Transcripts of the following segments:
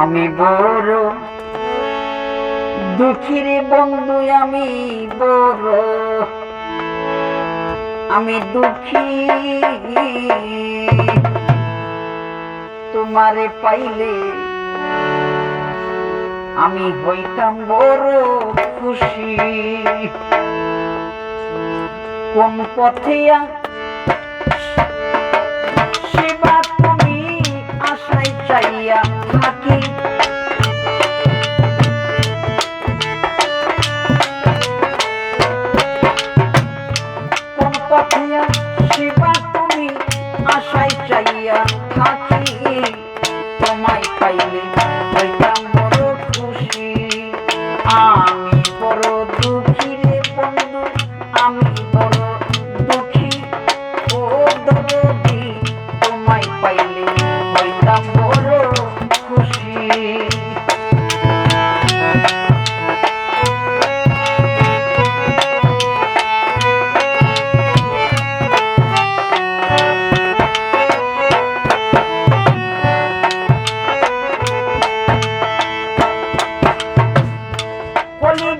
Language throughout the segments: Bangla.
আমি বড়, দুঃখীর বন্ধু আমি বড়। আমি দুঃখী, তোমারে পাইলে আমি হইতাম বড় খুশি। কোন পথে সেবা তুমি আশায় চাইয়া থাকি। তোমায় পাইলে হইতাম বড় খুশি। আমি বড় দুঃখী রে বন্ধু, আমি বড় দুঃখী। ও দরদি, তোমায় পাইলে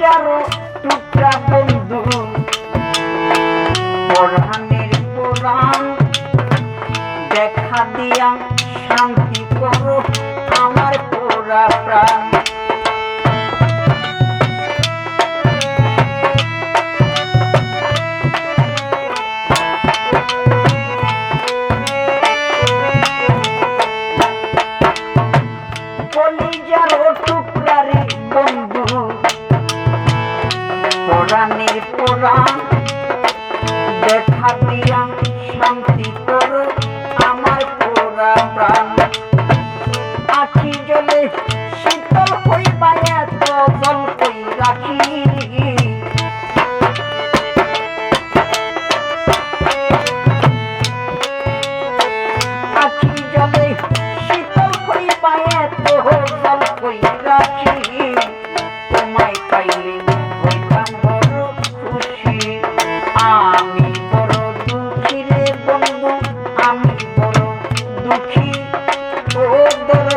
কলিজারো টুকরা বন্ধু। পরাণের পুরাণ দেখা দিয়া শান্তি করো আমার পুরা প্রাণ। পরাণের পুরাণ দেখা দিয়া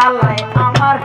জ্বালায় আমার